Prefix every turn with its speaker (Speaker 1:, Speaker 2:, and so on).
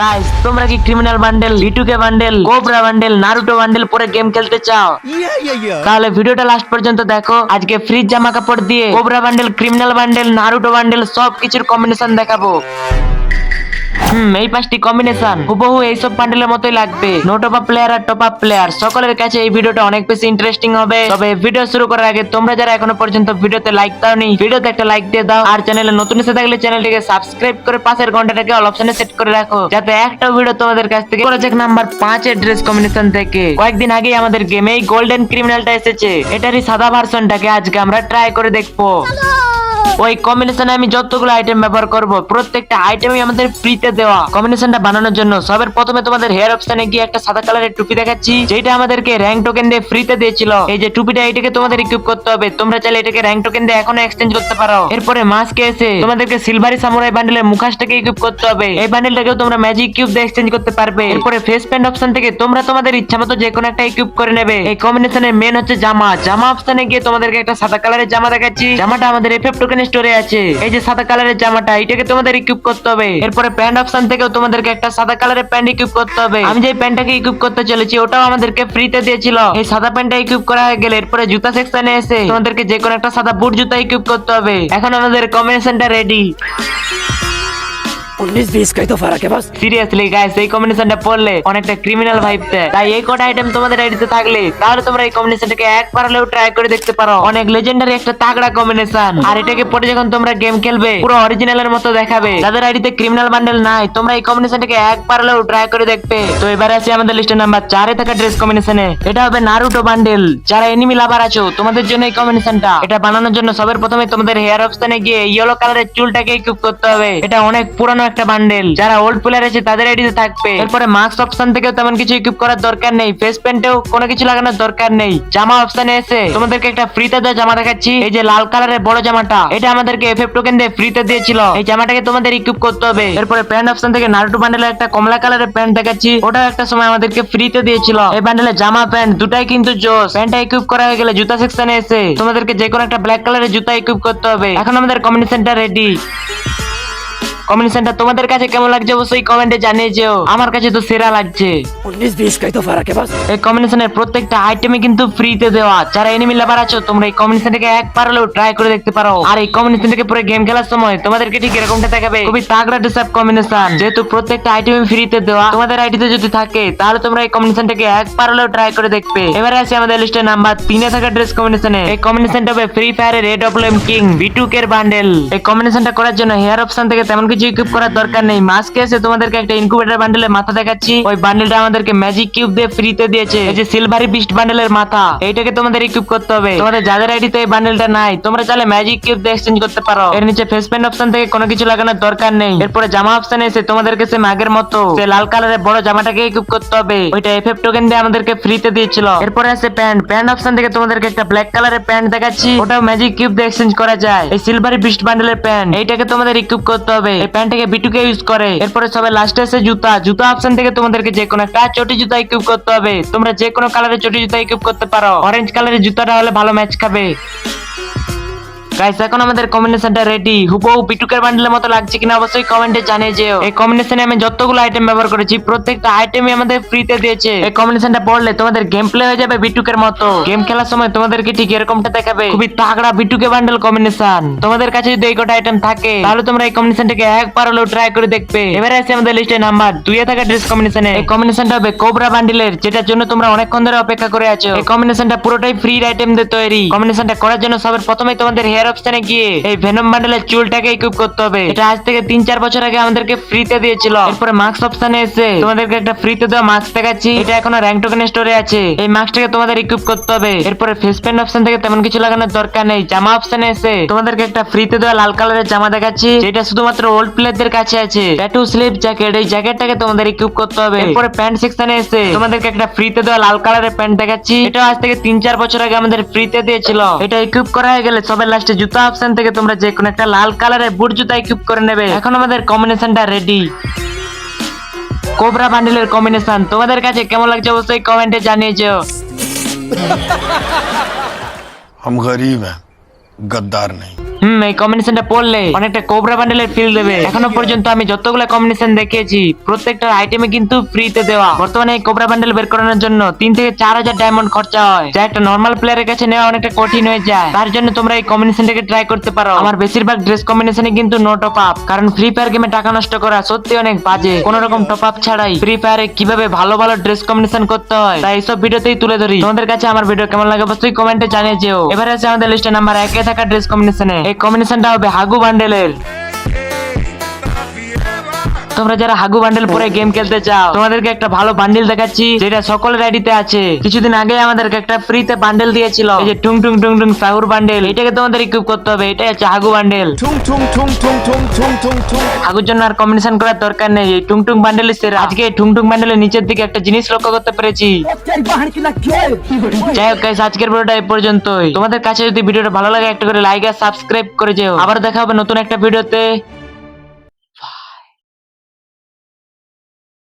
Speaker 1: Guys তোমরা কি criminal bundle লিটুকে bundle cobra bundle Naruto bundle পরে গেম খেলতে চাও. তাহলে ভিডিওটা লাস্ট পর্যন্ত দেখো। আজকে ফ্রিজ জামা কাপড় দিয়ে cobra bundle criminal bundle Naruto bundle সব কিছুর কম্বিনেশন দেখাবো। হুম এই পাঁচটি কম্বিনেশন হুবহু এইসব বান্ডেলের মতোই লাগবে। নো টপ আপ প্লেয়ার আর টপ আপ প্লেয়ার সকলের কাছে এই ভিডিওটা অনেক বেশি ইন্টারেস্টিং হবে। তবে ভিডিও শুরু করার আগে তোমরা যারা এখনও পর্যন্ত ভিডিওতে লাইক দাওনি ভিডিওতে একটা লাইক দিয়ে দাও। আর চ্যানেলে নতুন এসে থাকলে চ্যানেলটিকে সাবস্ক্রাইব করে পাশের ঘন্টাটাকে অল অপশনে সেট করে রাখো। যাতে একটা ভিডিও তোমাদের কাছ থেকে প্রজেক্ট নাম্বার পাঁচের ড্রেস কম্বিনেশন থেকে। কয়েকদিন আগেই আমাদের গেমে এই গোল্ডেন ক্রিমিনালটা এসেছে। এটারই সাদা ভার্সনটাকে আজকে আমরা ট্রাই করে দেখব। ওই কম্বিনেশনে আমি যতগুলো আইটেম ব্যবহার করব, প্রত্যেকটা আইটেমই আমাদের ফ্রিতে দেওয়া। কম্বিনেশনটা বানানোর জন্য সবার প্রথমে তোমাদের হেয়ার অপশনে গিয়ে একটা সাদা কালারের টুপি দেখাচ্ছি, যেটা আমাদেরকে র্যাঙ্ক টোকেন দিয়ে ফ্রিতে দিয়েছিল। এই যে টুপিটা, এটাকে তোমাদের ইকুইপ করতে হবে। তোমরা চাইলে এটাকে র্যাঙ্ক টোকেন দিয়ে এখনও এক্সচেঞ্জ করতে পারো। এরপরে মাস্কে এসে তোমাদেরকে সিলভারি সামুরাই বান্ডেলের মুখাসটাকে ইকুইপ করতে হবে। এই বান্ডেলটাকেও তোমরা ম্যাজিক কিউব দিয়ে এক্সচেঞ্জ করতে পারবে। এরপরে ফেস প্যান্ট অপশন থেকে তোমরা তোমাদের ইচ্ছা মতো যে কোনো একটা ইকুইপ করে নেবে। এই কম্বিনেশনের মেন হচ্ছে জামা। জামা অপশনে গিয়ে তোমাদেরকে একটা সাদা কালারের জামা দেখাচ্ছি। জামাটা আমাদের এফএফ টোকেন স্টোরে আছে। এই যে সাদা কালারের জামাটা, এটাকে তোমাদের ইকুইপ করতে হবে। এরপরে প্যান্ট অপশন থেকেও তোমাদেরকে একটা সাদা কালারের প্যান্ট ইকুইপ করতে হবে। আমি যে প্যান্টটাকে ইকুইপ করতে চলেছি, ওটাও আমাদেরকে ফ্রিতে দিয়েছিল। এই সাদা প্যান্টটা ইকুইপ করা হয়ে গেলে এরপরে জুতা সেকশনে এসে তোমাদেরকে যে কোনো একটা সাদা বুট জুতা ইকুইপ করতে হবে। এখন আমাদের কম্বিনেশনটা রেডি
Speaker 2: উনিশ বিশ কই তো ফারাক, বস।
Speaker 1: সিরিয়াসলি গাইস এই কম্বিনেশনটা পড়লে অনেকটা ক্রিমিনাল ভাইব দেয় তাই এই কটা আইটেম তোমাদের আইডিতে থাকলে, তাহলে তোমরা এই কম্বিনেশনটাকে এক পারলেও ট্রাই করে দেখতে পারো। অনেক লেজেন্ডারি একটা তাগড়া কম্বিনেশন আর এটাকে পরে যখন তোমরা গেম খেলবে, পুরো অরিজিনালের মতো দেখাবে। তাদের আইডিতে ক্রিমিনাল বান্ডেল নাই, তোমরা এই কম্বিনেশনটাকে এক পারলেও ট্রাই করে দেখবে। তো এবার আসি আমাদের লিস্টের নাম্বার চারে থাকা ড্রেস কম্বিনেশনে এটা হবে নারুটো বান্ডেল যারা এনিমি লাভার আছো, তোমাদের জন্য এই কম্বিনেশনটা এটা বানানোর জন্য সবার প্রথমে তোমাদের হেয়ার অপশনে গিয়ে ইয়েলো কালারের চুলটাকে ইকুইপ করতে হবে। এটা অনেক পুরানো একটা বান্ডেল যারা ওল্ড প্লেয়ার আছে, তাদের আইডিতে থাকবে। এরপরে মাস্ক অপশন থেকেও তেমন কিছু ইকুইপ করার দরকার নেই। ফেস প্যান্টেও কোনো কিছু লাগানোর দরকার নেই। জামা অপশনে এসে তোমাদেরকে একটা ফ্রিতে দেওয়া জামা দেখাচ্ছি। এই যে লাল কালারের বড় জামাটা, এটা আমাদেরকে এফএফ টোকেন দিয়ে ফ্রিতে দিয়েছিল। এই জামাটাকে তোমাদের ইকুইপ করতে হবে। এরপরে প্যান্ট অপশন থেকে নারুটো বান্ডেলের একটা কমলা কালারের প্যান্ট দেখাচ্ছি। ওটা একটা সময় আমাদেরকে ফ্রিতে দিয়েছিল। এই বান্ডেলের জামা প্যান্ট দুটাই কিন্তু জোস। প্যান্টটা ইকুইপ করা হয়ে গেলে জুতা সেকশনে এসে তোমাদেরকে যে কোনো একটা ব্ল্যাক কালারের জুতা ইকুইপ করতে হবে। এখন আমাদের কম্বিনেশনটা রেডি কম্বিনেশনটা তোমাদের কাছে কেমন লাগছে? অবশ্যই কমেন্টে জানিয়ে যেও আমার কাছে তো সেরা লাগছে। এই কম্বিনেশনের প্রত্যেকটা আইটেমে কিন্তু ফ্রিতে দেওয়া। যারা এনিমি লাভার আছো তোমরা এই কম্বিনেশনটাকে এক পারলেও ট্রাই করে দেখতে পারো। আর এই কম্বিনেশনটাকে পুরো গেম খেলার সময় তোমাদেরকে ঠিক এরকমটা দেখাবে। খুবই তাগড়া ডিসাব কম্বিনেশন যেহেতু প্রত্যেকটা আইটেম ফ্রিতে দেওয়া তোমাদের আইডিতে যদি থাকে তাহলে তোমরা এই কম্বিনেশনটাকে এক পারলেও ট্রাই করে দেখবে। এবারে আছে আমাদের লিস্টে নাম্বার তিনে থাকা ড্রেস কম্বিনেশনে এই কম্বিনেশনটা হবে ফ্রি ফায়ারের red of king B two কের বান্ডেল এই কম্বিনেশনটা করার জন্য হেয়ার অপশন থেকে তেমন কিছু ইকুইপ করার দরকার নেই। মাস্কে এসে তোমাদেরকে একটা ইনকুবেটর বান্ডেলের মাথা দেখাচ্ছি। ওই বান্ডেলটা আমাদেরকে ম্যাজিক কিউব দিয়ে ফ্রিতে দিয়েছে। এই যে সিলভারি বিস্ট বান্ডেলের মাথা, এইটাকে তোমাদের ইকুইপ করতে হবে। তোমাদের যাদের আইডিতে এই বান্ডেলটা নাই, তোমরা চাইলে ম্যাজিক কিউব দিয়ে এক্সচেঞ্জ করতে পারো। এর নিচে ফেস প্যান্ট অপশন থেকে কোনো কিছু লাগানোর দরকার নেই। এরপরে জামা অপশনে এসে তোমাদেরকে সে আগের মতো সে লাল কালারের বড় জামাটাকে ইকুইপ করতে হবে। ওইটা এফএফ টোকেন দিয়ে আমাদেরকে ফ্রিতে দিয়েছিল। এরপরে আছে প্যান্ট প্যান্ট অপশন থেকে তোমাদেরকে একটা ব্ল্যাক কালারের প্যান্ট দেখাচ্ছি। ওটাও ম্যাজিক কিউব দিয়ে এক্সচেঞ্জ করা যায়। এই সিলভারি বিস্ট বান্ডেলের প্যান্ট এইটাকে তোমাদের ইকুইপ করতে হবে। প্যান্টটাকে বিটুকে ইউজ করে। এরপরে সবাই লাস্টে আছে জুতা। জুতা অপশন থেকে তোমাদেরকে যে কোনো একটা চটি জুতা ইকুইপ করতে হবে। তোমরা যে কোনো কালারের চটি জুতা ইকুইপ করতে পারো। অরেঞ্জ কালারের জুতাটা হলে ভালো ম্যাচ খাবে। গাইস এখন আমাদের কম্বিনেশনটা রেডি হুবহু পিটুকের বান্ডেলের মতো লাগছে কিনা অবশ্যই কমেন্টে জানিয়ে যেও। এই কম্বিনেশনে আমি যতগুলো আইটেম ব্যবহার করেছি, প্রত্যেকটা আইটেমই আমাদের ফ্রিতে দিয়েছে। এই কম্বিনেশনটা পড়লে তোমাদের গেম প্লে হয়ে যাবে বিটুকের মতো। গেম খেলার সময় তোমাদেরকে ঠিক এরকমটা দেখাবে। খুবই তাগড়া বিটুকে বান্ডেল কম্বিনেশন তোমাদের কাছে যদি এই কটা আইটেম থাকে, তাহলে তোমরা এই কম্বিনেশনটাকে একবার হলেও ট্রাই করে দেখবে। এবারে আছে আমাদের লিস্টে নাম্বার দুইয়ে থাকা ড্রেস কম্বিনেশনে এই কম্বিনেশনটা হবে কোবরা বান্ডেলের যেটার জন্য তোমরা অনেকক্ষণ ধরে অপেক্ষা করে আছো। এই কম্বিনেশনটা পুরোটাই ফ্রি আইটেম দিয়ে তৈরি। কম্বিনেশনটা করার জন্য সবার প্রথমে তোমাদের হেয়ার অপশনে গিয়ে এই ভেনম বান্ডেলের চুলটাকে ইকুইপ করতে হবে। এটা আজ থেকে তিন চার বছর আগে আমাদেরকে ফ্রিতে দিয়েছিল। এরপরে মাস্ক অপশনে এসে তোমাদেরকে একটা ফ্রিতে দেওয়া মাস্ক দেখাচ্ছি। এটা এখনও র্যাঙ্ক টোকেন স্টোরে আছে। এই মাস্কটাকে তোমাদের ইকুইপ করতে হবে। এরপরে ফেস অপশন থেকে তেমন কিছু লাগানোর দরকার নেই। জামা অপশনে এসে তোমাদেরকে একটা ফ্রিতে দেওয়া লাল কালারের জামা দেখাচ্ছি। যেটা শুধুমাত্র ওল্ড প্লেয়ারদের কাছে আছে। ট্যাটু স্লিপ জ্যাকেট এই জ্যাকেটটাকে তোমাদের ইকুইপ করতে হবে। এরপরে প্যান্ট সেকশনে এসে তোমাদেরকে একটা ফ্রিতে দেওয়া লাল কালারের প্যান্ট দেখাচ্ছি। এটা আজ থেকে তিন চার বছর আগে আমাদের ফ্রিতে দিয়েছিল। এটা ইকুইপ করা হয়ে গেলে সবার লাস্টে জুতা অপশন থেকে তোমরা যে কোনো একটা লাল কালারের বুট জুতা ইকুইপ করে নেবে এখন আমাদের কম্বিনেশনটা রেডি কোবরা বান্ডেলের কম্বিনেশন তোমাদের কাছে কেমন লাগছে অবশ্যই কমেন্টে জানিয়ে যেও
Speaker 3: हम गरीब हैं गद्दार नहीं
Speaker 1: হুম এই কম্বিনেশনটা পড়লে অনেকটা কোবরা বান্ডেলের ফিল দেবে। এখনও পর্যন্ত আমি যতগুলো কম্বিনেশন দেখিয়েছি প্রত্যেকটা আইটেমে কিন্তু ফ্রিতে দেওয়া। বর্তমানে এই কোবরা বান্ডেল বের করানোর জন্য তিন থেকে চার হাজার ডায়মন্ড খরচা হয়। যা একটা নর্মাল প্লেয়ারের কাছে নেওয়া অনেকটা কঠিন হয়ে যায়। তার জন্য তোমরা এই কম্বিনেশনটাকে ট্রাই করতে পারো। আমার বেশিরভাগ ড্রেস কম্বিনেশনে কিন্তু নো টপ আপ কারণ ফ্রি ফায়ার গেমে টাকা নষ্ট করা সত্যি অনেক বাজে। কোন রকম টপ আপ ছাড়াই ফ্রি ফায়ারে কীভাবে ভালো ভালো ড্রেস কম্বিনেশন করতে হয় তাই এইসব ভিডিওতেই তুলে ধরি। তোমাদের কাছে আমার ভিডিও কেমন লাগে অবশ্যই কমেন্টে জানিয়ে যেও। এবারে আছে আমাদের লিস্টে নাম্বার একে থাকা ড্রেস কম্বিনেশনে এই কম্বিনেশনটা হবে হাগু বান্ডেলের। তোমরা যারা হাগু বান্ডেল পরে গেম খেলতে চাও তোমাদেরকে একটা ভালো বান্ডেল দেখাচ্ছি যেটা সকলের আইডিতে আছে কিছুদিন আগে আমাদেরকে একটা ফ্রিতে বান্ডেল দিয়েছিল এই যে টুং টুং টুং টুং সাহুর বান্ডেল এটাকে তোমাদের ইকুইপ করতে হবে এটাই হচ্ছে হাগু বান্ডেল
Speaker 2: টুং টুং টুং টুং টুং টুং টুং টুং
Speaker 1: হাগুর জন্য আর কম্বিনেশন করার দরকার নেই এই টুং টুং বান্ডেল সেরা আজকে টুং টুং বান্ডেলের নিচের দিকে একটা জিনিস লক্ষ্য করতে পেরেছি যাই হোক আজকের ভিডিওটা এই পর্যন্তই তোমাদের কাছে যদি ভিডিওটা ভালো লাগে একটা করে লাইক আর সাবস্ক্রাইব করে যেও আবার দেখা হবে নতুন একটা ভিডিওতে